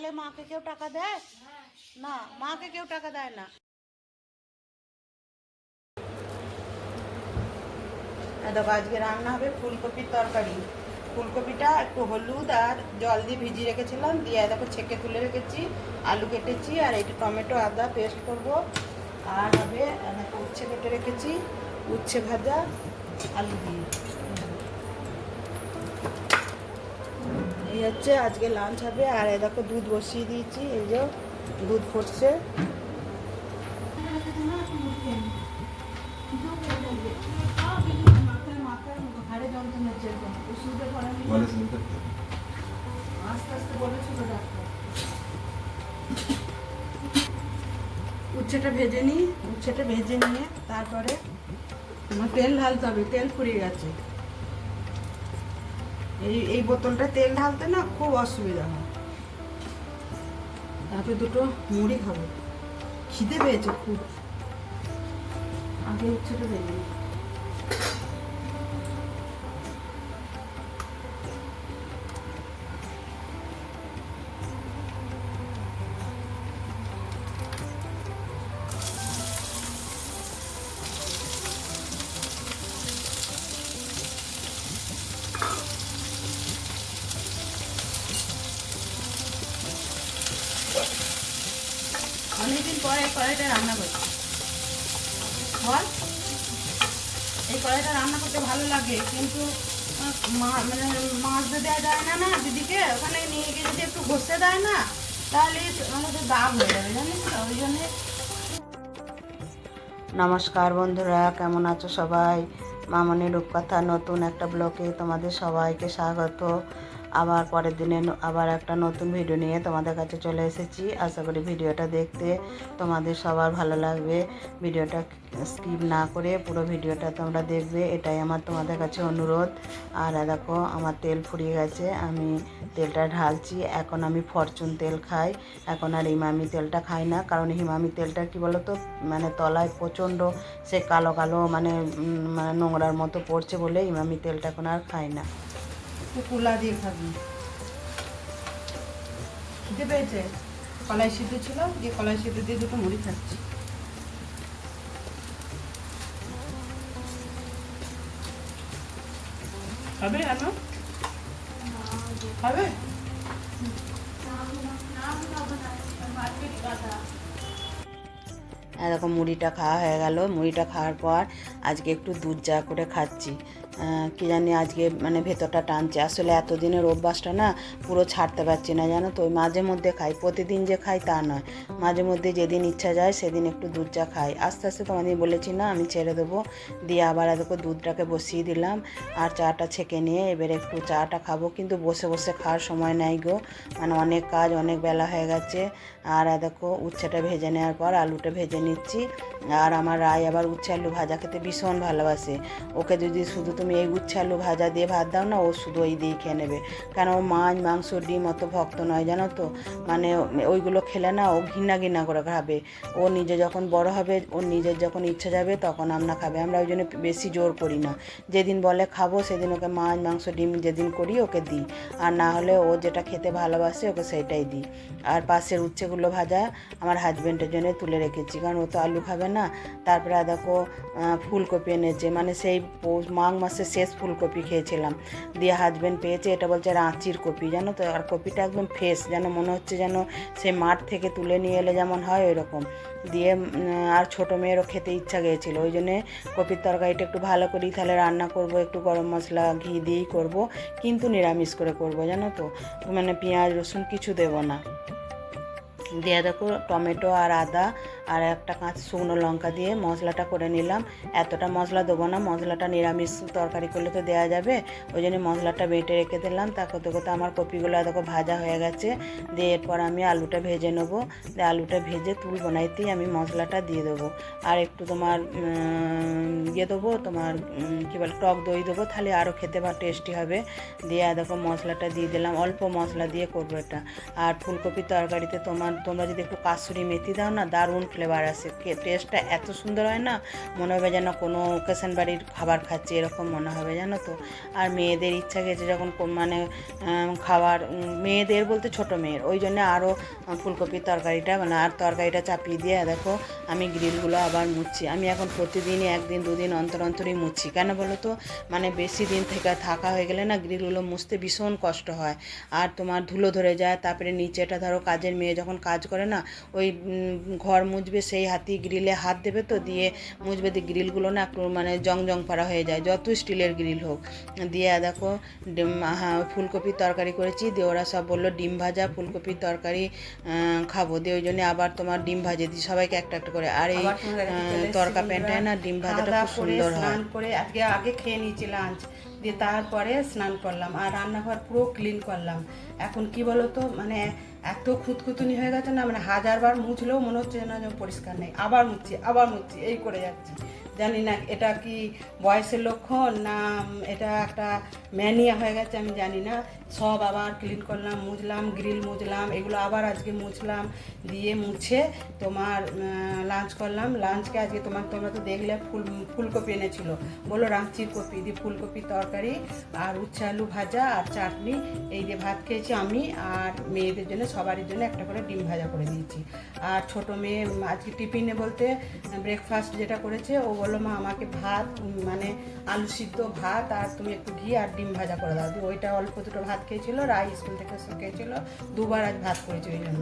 গেলে মাকে কেউ টাকা দেয়? না, মাকে কেউ টাকা দেয় না। দেখো, আজকে রান্না হবে ফুলকপির তরকারি। ফুলকপিটা একটু হলুদ আর জল দিয়ে ভিজিয়ে রেখেছিলাম, দিয়ে দেখো ছেঁকে তুলে রেখেছি, আলু কেটেছি, আর একটু টমেটো, আদা পেস্ট করব। আর হবে উচ্ছে কেটে রেখেছি, উচ্ছে ভাজা, আলু দিয়ে। হচ্ছে আজকে লাঞ্চ হবে। আর এই দেখো দুধ বসিয়ে দিয়েছি এই যে দুধ ফুটছে। উচ্ছেটা ভেজে নিই উচ্ছেটা ভেজে নিয়ে তারপরে তোমার তেল ঢালতে হবে তেল ফুরিয়ে গেছে। এই এই বোতলটা তেল ঢালতে না খুব অসুবিধা হয়। তাতে দুটো মুড়ি খাব। খিদে পেয়েছে খুব। আগে হচ্ছে ভেজে কড়াইটা রান্না করতে ভালো লাগে, কিন্তু মানে মাছ দেওয়া যায় না না, দিদিকে ওখানে নিয়ে গিয়ে যদি একটু ঘষে দেয় না, তাহলে আমাদের দাগ হয়ে যাবে, জানিস তো, ওই জন্যে নমস্কার বন্ধুরা, কেমন আছো সবাই? মামনি রূপকথা, নতুন একটা ব্লকে তোমাদের সবাইকে স্বাগত। আবার পরের দিনে আবার একটা নতুন ভিডিও নিয়ে তোমাদের কাছে চলে এসেছি। আশা করি ভিডিওটা দেখতে তোমাদের সবার ভালো লাগবে। ভিডিওটা স্কিপ না করে পুরো ভিডিওটা তোমরা দেখবে। এটাই আমার তোমাদের কাছে অনুরোধ। আর দেখো, আমার তেল ফুরিয়ে গেছে। আমি তেলটা ঢালছি। এখন আমি ফরচুন তেল খাই। এখন আর ইমামি তেলটা খাই না। কারণ হিমামি তেলটা কি বলো তো মানে তলায় প্রচণ্ড সে কালো কালো মানে মানে নোংরার মতো পড়ছে বলে ইমামি তেলটা এখন আর খাই না। কুলা দিয়ে খাবি। খিদে পেয়েছে? কলাই সিদ্ধ ছিল, দিয়ে কলাই সিদ্ধ দিয়ে দুটো মুড়ি খাচ্ছি। হবে আনো? হবে এরকম মুড়িটা খাওয়া হয়ে গেল। মুড়িটা খাওয়ার পর আজকে একটু দুধ চা করে খাচ্ছি। কি জানি আজকে মানে ভেতরটা টানছে। আসলে এতদিনের অভ্যাসটা না পুরো ছাড়তে পারছি না, জানো তো? ওই মাঝে মধ্যে খাই, প্রতিদিন যে খাই তা নয়। মাঝে মধ্যে যেদিন ইচ্ছা যায় সেদিন একটু দুধ চা খাই। আস্তে আস্তে তোমাদের বলেছি না, আমি ছেড়ে দেবো। দিয়ে আবার এত দুধটাকে বসিয়ে দিলাম আর চাটা ছেঁকে নিয়ে এবার একটু চাটা খাব। কিন্তু বসে বসে খাওয়ার সময় নাই গো। মানে অনেক কাজ, অনেক বেলা হয়ে গেছে। আর দেখো উচ্ছেটা ভেজে নেওয়ার পর আলুটা ভেজে নিচ্ছি। আর আমার রায় আবার উচ্ছে আলু ভাজা খেতে ভীষণ ভালোবাসে। ওকে যদি শুধু তুমি এই উচ্ছে আলু ভাজা দিয়ে ভাত দাও না, ও শুধু ওই দিয়ে খেয়ে নেবে। কেন ও মাছ, মাংস, ডিম অত ভক্ত নয়, জানো তো? মানে ওইগুলো খেলে না ও ঘৃণা ঘৃণা করে খাবে। ও নিজে যখন বড় হবে ওর নিজের যখন ইচ্ছা যাবে, তখন আমরা খাবে। আমরা ওই জন্য বেশি জোর করি না। যেদিন বলে খাব, সেদিন ওকে মাছ, মাংস, ডিম যেদিন করি, ওকে দিই। আর না হলে ও যেটা খেতে ভালোবাসে, ওকে সেইটাই দিই। আর পাশের উচ্ছেগুলো ভাজা আমার হাজব্যান্ডের জন্য তুলে রেখেছি। কারণ ও তো আলু খাবে না। তারপরে দেখো ফুলকপি এনেছে। মানে সেই পৌষ, মাঘ মাসে শেষ ফুলকপি খেয়েছিলাম। দিয়ে হাজব্যান্ড পেয়েছে, এটা বলছে রাঁচির কপি, জানো তো? আর কপিটা একদম ফ্রেশ যেন মনে হচ্ছে যেন সে মাঠ থেকে তুলে নিয়ে এলে যেমন হয় ওই রকম দিয়ে আর ছোটো মেয়েরও খেতে ইচ্ছা গিয়েছিল ওই জন্যে কপির তরকারিটা একটু ভালো করেই তাহলে রান্না করব, একটু গরম মশলা, ঘি দিয়েই করব, কিন্তু নিরামিষ করে করব, জানো তো? মানে পেঁয়াজ, রসুন কিছু দেবো না। দিয়ে দেখো টমেটো আর আদা আর একটা কাঁচ শুকনো লঙ্কা দিয়ে মশলাটা করে নিলাম। এতটা মশলা দেবো না, মশলাটা নিরামিষ তরকারি করলে তো দেওয়া যাবে। ওই জন্য মশলাটা বেটে রেখে দিলাম। তা করতে করতে আমার কপিগুলো দেখো ভাজা হয়ে গেছে। দিয়ে এরপর আমি আলুটা ভেজে নেব। দিয়ে আলুটা ভেজে তুলবো না আমি মশলাটা দিয়ে দেবো। আর একটু তোমার ইয়ে দেবো, তোমার কী বলে, টক দই দেবো, তাহলে আরও খেতে বা টেস্টি হবে। দিয়ে দেখো মশলাটা দিয়ে দিলাম, অল্প মশলা দিয়ে করব এটা। আর ফুলকপির তরকারিতে তোমার, তোমরা যদি একটু কাসুরি মেথি দাও না, দারুণ ফ্লেভার আসে টেস্টটা এত সুন্দর হয় না, মনে হবে যেন কোনো ওকেশন বাড়ির খাবার খাচ্ছি, এরকম মনে হবে জানো তো। আর মেয়েদের ইচ্ছা গেছে যখন মানে খাবার মেয়েদের বলতে ছোট মেয়ের। ওই জন্য আরও ফুলকপির তরকারিটা মানে আর তরকারিটা চাপিয়ে দিয়ে দেখো, আমি গ্রিলগুলো আবার মুছছি। আমি এখন প্রতিদিনই একদিন, দুদিন অন্তর অন্তরই মুছছি। কেন বলো তো? মানে বেশি দিন থেকে থাকা হয়ে গেলে না গ্রিলগুলো মুছতে ভীষণ কষ্ট হয়। আর তোমার ধুলো ধরে যায়, তারপরে নিচেটা ধরো, কাজের মেয়ে যখন কাজ করে না, ওই ঘর মুছবে সেই হাতি গ্রিলে হাত দেবে তো দিয়ে মুছবে দিয়ে গ্রিলগুলো না একটু মানে জং জং পাড়া হয়ে যায় যত স্টিলের গ্রিল হোক। দিয়ে দেখো ফুলকপির তরকারি করেছি দিয়ে ওরা সব বলল ডিম ভাজা ফুলকপির তরকারি খাব। দিয়ে ওই জন্য আবার তোমার ডিম ভাজে দিই সবাইকে একটা একটা করে। আর এই তরকা। প্যান্টায় না ডিম ভাজাটা খুব সুন্দর হয়। করে আজকে আগে খেয়ে নিয়েছি লাঞ্চ দিয়ে তারপরে স্নান করলাম। আর রান্নাঘর পুরো ক্লিন করলাম। এখন কি বলো তো মানে এত খুঁতখুতুনি হয়ে গেছে না মানে হাজারবার মুছলেও মনে হচ্ছে না যেন পরিষ্কার নেই। আবার মুছছি আবার মুছছি, এই করে যাচ্ছি। জানি না এটা কি বয়সের লক্ষণ না এটা একটা ম্যানিয়া হয়ে গেছে, আমি জানি না। সব আবার ক্লিন করলাম, মুছলাম গ্রিল মুছলাম, এগুলো আবার আজকে মুছলাম, দিয়ে মুছে তোমার লাঞ্চ করলাম। লাঞ্চকে আজকে তোমার, তোমরা তো দেখলে ফুল, ফুলকপি এনেছিলো। বলো রাঁচির কপি দিয়ে ফুলকপি তরকারি আর উচ্ছে আলু ভাজা আর চাটনি। এই দিয়ে ভাত খেয়েছি আমি আর মেয়েদের জন্য, সবারই জন্য একটা করে ডিম ভাজা করে দিয়েছি। আর ছোট মেয়ে আজকে টিফিনে বলতে ব্রেকফাস্ট যেটা করেছে, ও বলল, মা, আমাকে ভাত মানে আলু সিদ্ধ ভাত আর তুমি একটু ঘি আর ডিম ভাজা করে দাও। ওইটা অল্প দুটো ভাত খেয়েছিল রাই স্কুল থেকে এসে খেয়েছিল দুবার আজ ভাত করেছি ওই জন্য।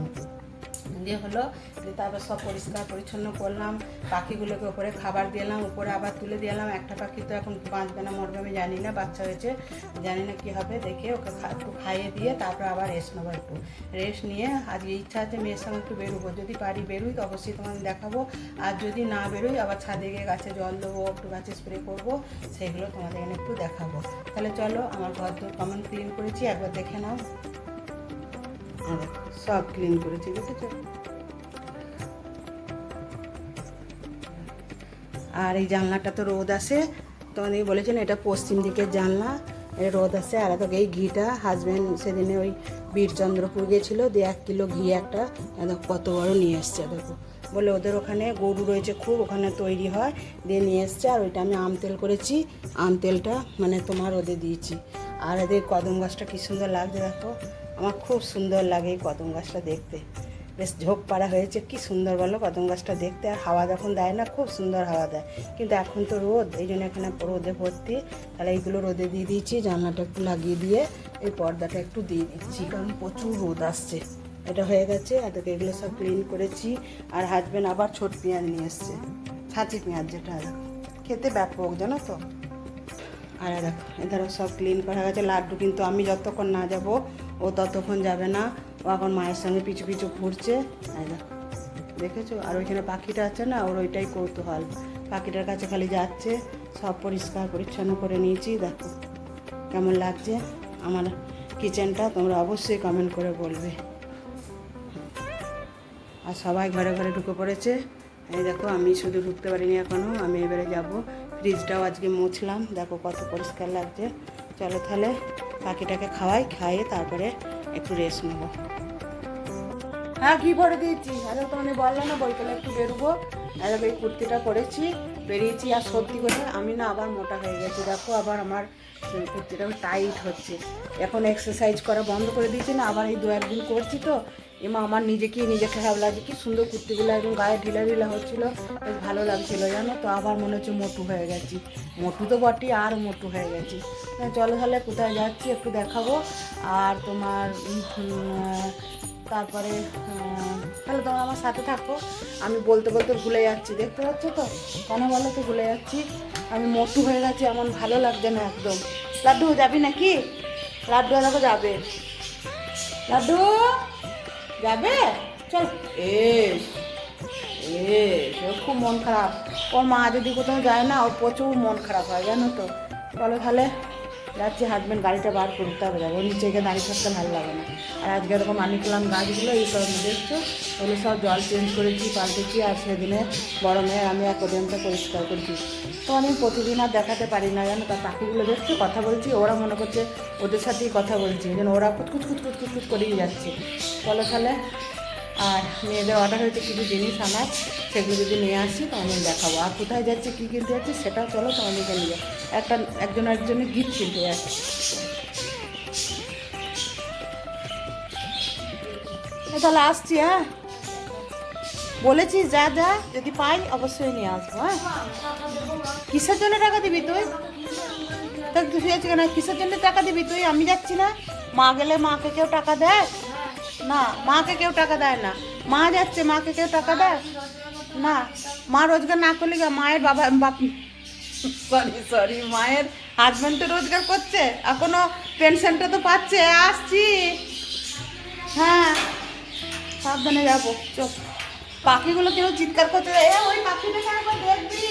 দিয়ে হলো দিয়ে তারপর সব পরিষ্কার পরিচ্ছন্ন করলাম। পাখিগুলোকে ওপরে খাবার দিলাম উপরে আবার তুলে দিলাম একটা পাখি তো এখন বাঁচবে না, মরবে, আমি জানি না, বাচ্চা হয়েছে, জানি না কী হবে। দেখে ওকে একটু খাইয়ে দিয়ে তারপর আবার রেস্ট নেব একটু। রেস্ট নিয়ে আজকে ইচ্ছা আছে মেয়ের সঙ্গে একটু বেরোবো। যদি পারি বেরোই, তো অবশ্যই তোমাদের দেখাবো। আর যদি না বেরোই, আবার ছাদে গিয়ে গাছে জল দেবো, একটু গাছে স্প্রে করব, সেগুলো তোমাদের এখানে একটু দেখাবো। তাহলে চলো, আমার ঘর তো কমন ক্লিন করেছি, একবার দেখে নাও। আর সব ক্লিন করেছি দেখেছ আর এই জানলাটা তো রোদ আসে তোমাদের বলেছেন এটা পশ্চিম দিকের জানলা রোদ আসে আর এই ঘিটা হাজব্যান্ড সেদিনে ওই বীরচন্দ্রপুর গেছিল দিয়ে এক কিলো ঘি একটা দেখো কত বড় নিয়ে এসছে, দেখো। বলে ওদের ওখানে গরু রয়েছে খুব, ওখানে তৈরি হয়, দিয়ে নিয়ে এসছে, আর ওইটা আমি আম তেল করেছি, আম তেলটা মানে তোমার ওদের দিয়েছি। আর এদের কদম গাছটা কী সুন্দর লাগছে দেখো আমার খুব সুন্দর লাগে এই কদম গাছটা দেখতে। বেশ ঝোপ পাড়া হয়েছে, কি সুন্দর বলো কদম গাছটা দেখতে। আর হাওয়া যখন দেয় না, খুব সুন্দর হাওয়া দেয়। কিন্তু এখন তো রোদ, এই জন্য এখানে রোদে ভর্তি। তাহলে এইগুলো রোদে দিয়ে দিয়েছি, জানলাটা একটু লাগিয়ে দিয়ে এই পর্দাটা একটু দিয়ে দিচ্ছি কারণ প্রচুর রোদ আসছে। এটা হয়ে গেছে এতকে এগুলো সব ক্লিন করেছি। আর হাজবেন্ড আবার ছোট পেঁয়াজ নিয়ে এসছে। ছাঁচি পেঁয়াজ যেটা খেতে ব্যাপক, জানো তো? আর দেখো, এ ধরো সব ক্লিন করা গেছে। লাড্ডু কিন্তু আমি যতক্ষণ না যাব ও ততক্ষণ যাবে না। ও এখন মায়ের সঙ্গে পিছু পিছু ঘুরছে। দেখেছ? আর ওইখানে পাখিটা আছে না? ওর ওইটাই কৌতূহল। পাখিটার কাছে খালি যাচ্ছে, সব পরিষ্কার, পরিচ্ছন্ন করে নিয়েছি। দেখো কেমন লাগছে? আমার কিচেনটা তোমরা অবশ্যই কমেন্ট করে বলবে। আর সবাই ঘরে ঘরে ঢুকে পড়েছে। এই দেখো, আমি শুধু ঢুকতে পারিনি এখনও আমি এবারে যাব। ফ্রিজটাও আজকে মুছলাম। দেখো কত পরিষ্কার লাগছে। চলো তাহলে পাখিটাকে খাওয়াই, খাইয়ে তারপরে একটু রেস্ট নেব। হ্যাঁ ঘি ভরে দিয়েছি। আরে তো মানে বললাম না বইতলে একটু বেরোবো। আর এই কুর্তিটা করেছি বেরিয়েছি আর সত্যি করে আমি না আবার মোটা হয়ে গেছি। দেখো, আবার আমার সেই কুর্তিটাও টাইট হচ্ছে। এখন এক্সারসাইজ করা বন্ধ করে দিয়েছি না, আবার এই দু একদিন করছি তো এমা আমার নিজেকেই নিজে খারাপ লাগছে, কি সুন্দর কুর্তিগুলো একদম গায়ে ঢিলা ঢিলা হচ্ছিল, বেশ ভালো লাগছিল, জানো তো? আবার মনে হচ্ছে মোটু হয়ে গেছি। মোটু তো বটি, আর মোটু হয়ে গেছি। চলো তাহলে কোথায় যাচ্ছি একটু দেখাবো। আর তোমার তারপরে তাহলে তোমরা আমার সাথে থাকো। আমি বলতে বলতে ভুলে যাচ্ছি, দেখতে পাচ্ছ তো? কেন বলো তো ভুলে যাচ্ছি। আমি মোটু হয়ে গেছি, এমন ভালো লাগছে না একদম। লাড্ডু যাবি নাকি? লাড্ডু দেখো যাবে। লাড্ডু! যাবে? চল। এস এস, ওর খুব মন খারাপ। ওর মা যদি কোথাও যায় না, ওর প্রচুর মন খারাপ হয়, জানো তো। চলো তাহলে। যাচ্ছি হাজব্যান্ড গাড়িটা বার করতে হবে যাব নিচে গিয়ে দাঁড়িয়ে থাকতে ভালো লাগে না। আর আজকে এরকম আনিকলাম গাছগুলো, এই সব দেখছ, ওগুলো সব জল চেঞ্জ করেছি, পাল্টেছি, আর সেদিনে বড় মেয়ে, আমি অ্যাকোডিয়ামটা পরিষ্কার করেছি। তো আমি প্রতিদিন আর দেখাতে পারি না, জানো? তার পাখিগুলো দেখছ, কথা বলছি, ওরা মনে করছে ওদের সাথেই কথা বলছি, যেন ওরা কুচকুচ কুচকুচ কুচকুচ করেই যাচ্ছে। চলো তাহলে আর মেয়েদের অর্ডার হয়েছে কিছু জিনিস আমার সেগুলো যদি নিয়ে আসি, তাহলে দেখাবো। আর কোথায় যাচ্ছে, কী কিনতে যাচ্ছি, সেটাও চলো তোমাদেরকে নিয়ে। একটা একজন একজনের গিফট কিনতে যাচ্ছে। তাহলে আসছি হ্যাঁ? বলেছিস যা যা, যদি পাই, অবশ্যই নিয়ে আসব হ্যাঁ? কিসের জন্য টাকা দিবি তুই? তা তুই কেন? কিসের জন্য টাকা দিবি তুই? আমি যাচ্ছি না। মা গেলে মাকে কেউ টাকা দেয়? না মাকে কেউ টাকা দেয় না। মা যাচ্ছে, মাকে কেউ টাকা দেয়? না। মা রোজগার না করলে মায়ের বাবা সরি সরি মায়ের হাজব্যান্ড তো রোজগার করছে, এখনও পেনশনটা তো পাচ্ছে, আসছি। হ্যাঁ সাবধানে যাব, চল। পাখিগুলো কেউ চিৎকার করতে এ, ওই পাখিটাকে একবার দেখবি।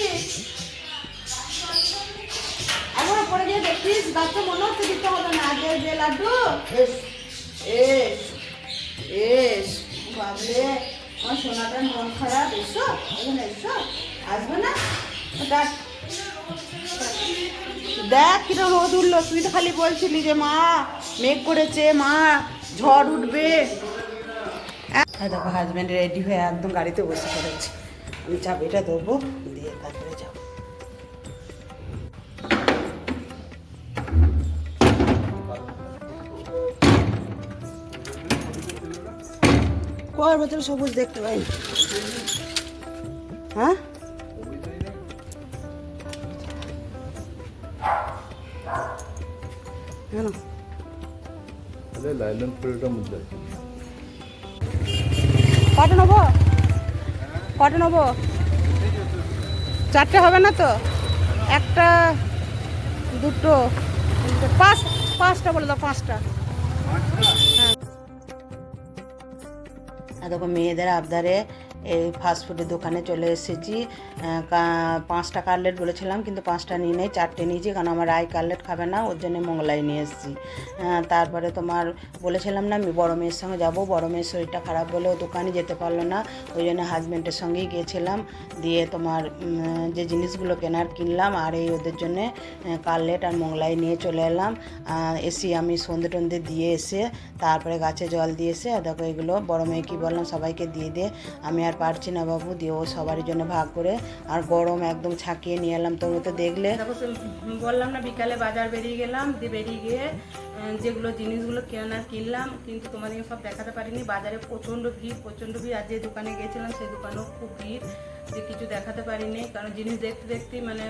একবার পরে গিয়ে দেখিস গাছে মনে হচ্ছে দিতে হবে না। যে যে লাড্ডু। এস। এস দেখ কিরম রোদ উঠল, তুই তো খালি বলছিলি যে মা, মেঘ করেছে, মা, ঝড় উঠবে। হ্যাঁ দেখো হাজব্যান্ড রেডি হয়ে একদম গাড়িতে বসে পড়েছে। আমি চাবিটা দেবো দিয়ে তারপরে যাব। কুয়ার ভেতরে সবুজ দেখতে পাই। হ্যাঁ? হ্যাঁ কটা নেব? কটা নেব? চারটে হবে না তো? একটা দুটো পাঁচ পাঁচটা বলে দাও পাঁচটা। দেখো মেয়েদের আবদারে এই ফাস্টফুডের দোকানে চলে এসেছি। পাঁচটা কাটলেট বলেছিলাম, কিন্তু পাঁচটা নিয়ে নেই, চারটে নিয়েছি, কারণ আমার আই কাটলেট খাবে না, ওর জন্য মোগলাই নিয়ে এসেছি। তারপরে তোমার বলেছিলাম না, আমি বড় মেয়ের সঙ্গে যাব, বড় মেয়ের শরীরটা খারাপ বলে ও দোকানে যেতে পারল না, ওই জন্য হাজব্যান্ডের সঙ্গেই গিয়েছিলাম, দিয়ে তোমার যে জিনিসগুলো কেনার কিনলাম, আর এই ওদের জন্যে কাটলেট আর মোগলাই নিয়ে চলে এলাম। এসি আমি সন্ধে টন্ধে দিয়ে এসে, তারপরে গাছে জল দিয়ে এসে, দেখো এগুলো, বড় মেয়ে কী বললাম, সবাইকে দিয়ে দে, আমি আর পারছি না বাবু দিয়ে ও সবারই জন্য ভাগ করে। আর গরম একদম ছাকিয়ে নিয়ে এলাম তুমি তো দেখলে। দেখো বললাম না বিকালে বাজার বেরিয়ে গেলাম দিয়ে বেরিয়ে গিয়ে যেগুলো জিনিসগুলো কেনার কিনলাম কিন্তু তোমাদেরকে সব দেখাতে পারিনি। বাজারে প্রচণ্ড ভিড় প্রচণ্ড ভিড়। আর যে দোকানে গিয়েছিলাম সেই দোকানেও খুব ভিড় যে কিছু দেখাতে পারিনি। কারণ জিনিস দেখতে দেখতেই মানে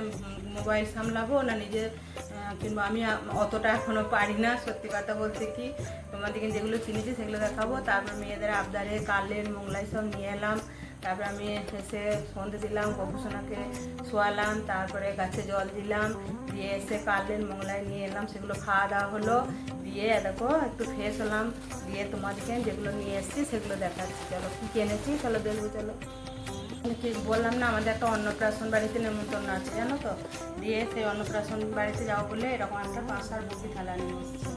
মোবাইল সামলাবো না নিজে আহ, কিংবা আমি অতটা এখনও পারি না। সত্যি কথা বলতে কি, তোমাদেরকে যেগুলো কিনেছি সেগুলো দেখাবো। তারপর মেয়েদের আবদারে কালের মোংলাই সব নিয়ে এলাম। তারপরে আমি এসে সন্ধে দিলাম গবেষণাকে শোয়ালাম, তারপরে গাছে জল দিলাম, দিয়ে এসে কালের মোগলাই নিয়ে এলাম। সেগুলো খাওয়া দাওয়া হলো। দিয়ে দেখো, একটু ফ্রেশ হলাম। দিয়ে তোমাদেরকে যেগুলো নিয়ে এসেছি সেগুলো দেখাচ্ছি। চলো, কী কিনেছি? চলো, দেখব, চলো। কি বললাম না, আমাদের একটা অন্নপ্রাশন বাড়িতে নেমন্তন্ন আছে, জানো তো? দিয়ে সেই অন্নপ্রাশন বাড়িতে যাব বলে এরকম একটা কাঁসার বগি থালা নিয়ে এসেছি।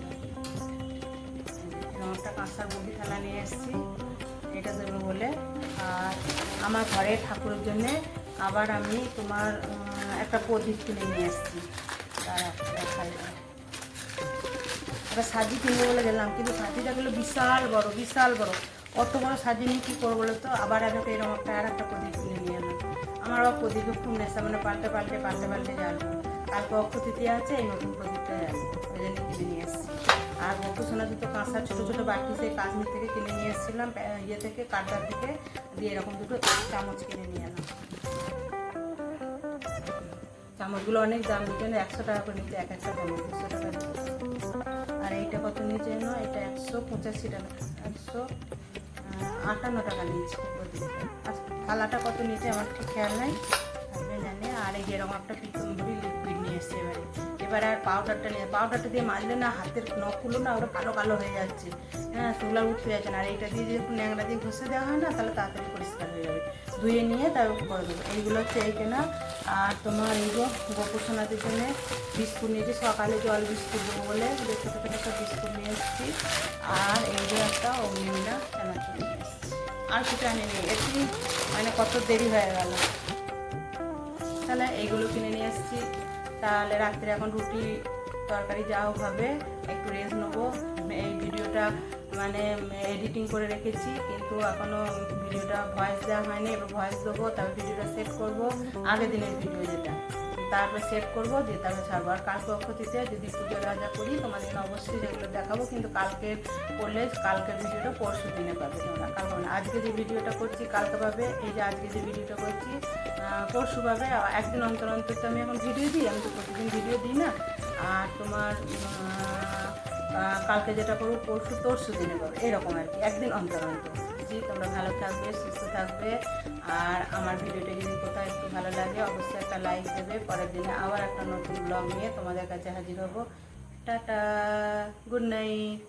এরকম একটা কাঁসার বগি থালা নিয়ে এসেছি, এটা দেবো বলে। আর আমার ঘরে ঠাকুরের জন্যে আবার আমি তোমার একটা প্রদীপ কিনে নিয়ে এসেছি। একটা সাজি কিনবো বলে গেলাম, কিন্তু সাজিটা গেলো বিশাল বড় বিশাল বড়। অত বড় সাজি নিয়ে কী করব বলো তো? আবার একটা এরকম একটা আর একটা প্রদীপ কিনে নিয়ে এলাম আমার আবার প্রদীপের খুব নেশা মানে পাল্টে পাল্টে পাল্টে পাল্টে জ্বালবো কালকে অক্ষতিথি আছে, এই নতুন প্রদীপটা জ্বালবো ওই জন্য কিনে নিয়ে এসেছি। আর বকু সোনা দুটো কাঁসা, ছোটো ছোটো বাটি সেই কাশ্মীর থেকে কিনে নিয়ে এসেছিলাম ইয়ে থেকে, কাটার থেকে দিয়ে এরকম দুটো চামচ কিনে নিয়ে এলাম। চামচগুলো অনেক দাম নিচ্ছে না একশো টাকা করে নিচ্ছে, এক একটা চামচ, দুশো টাকা আর এইটা কত নিয়েছে এটা একশো পঁচাশি টাকা। একশো আটান্ন টাকা নিয়েছে। আর থালাটা কত নিয়েছে আমার ঠিক খেয়াল নাই। আমি জানি, আর এই যেরকম একটা পিতম্বরি লিকুইড নিয়ে এসছে এবারে। এবারে আর পাউডারটা নিয়ে পাউডারটা দিয়ে মাজলে না হাতের নখগুলো না ওটা কালো কালো হয়ে যাচ্ছে। হ্যাঁ আর উঠতে যাচ্ছে না। আর এইটা দিয়ে যদি একটু ন্যাংরা দিয়ে ঘষে দেওয়া হয় না, তাহলে তাড়াতাড়ি পরিষ্কার হয়ে যাবে। ধুয়ে নিয়ে তারপর করে দেবো। এইগুলো হচ্ছে এই কেনা। আর তোমার এইগুলো গোপুসোনাদের জন্য বিস্কুট নিয়েছি। সকালে জল বিস্কুট দেবো বলে। ছোটো একটা বিস্কুট নিয়ে এসেছি। আর এই যে একটা অগ্নিমিলা আর কিছু আনিনি। এটি মানে কত দেরি হয়ে গেল। তাহলে এইগুলো কিনে নিয়ে এসেছি তাহলে রাত্রে এখন রুটি তরকারি যাও হবে, একটু রেস্ট নেব। এই ভিডিওটা মানে এডিটিং করে রেখেছি, কিন্তু এখনও ভিডিওটা ভয়েস দেওয়া হয়নি। এবার ভয়েস দেবো, তারপর ভিডিওটা সেট করব। আগের দিনের ভিডিও যেটা। তারপরে সেট করব, দিয়ে তারপরে ছাড়বো। আর কালকে অক্ষতিতে যদি পুজো রাজা করি তোমাদের অবশ্যই যেগুলো দেখাবো, কিন্তু কালকে করলে কালকের ভিডিওটা পরশু দিনে পাবে তোমরা। কালকে মানে আজকে যে ভিডিওটা করছি, কালকে পাবে, এই যে আজকে যে ভিডিওটা করছি পরশু পাবে। একদিন অন্তর অন্তর তো আমি এখন ভিডিও দিই, আমি তো প্রতিদিন ভিডিও দিই না। আর তোমার কালকে যেটা করব, পরশু, তরশু দিনে পাবে। এরকম আর কি, একদিন অন্তর অন্তর। তোমরা ভালো থাকবে, সুস্থ থাকবে। আর আমার ভিডিওটা যদি কোথাও একটু ভালো লাগে, অবশ্যই একটা লাইক দেবে। পরের দিনে আবার একটা নতুন ব্লগ নিয়ে তোমাদের কাছে হাজির হব। Tata good night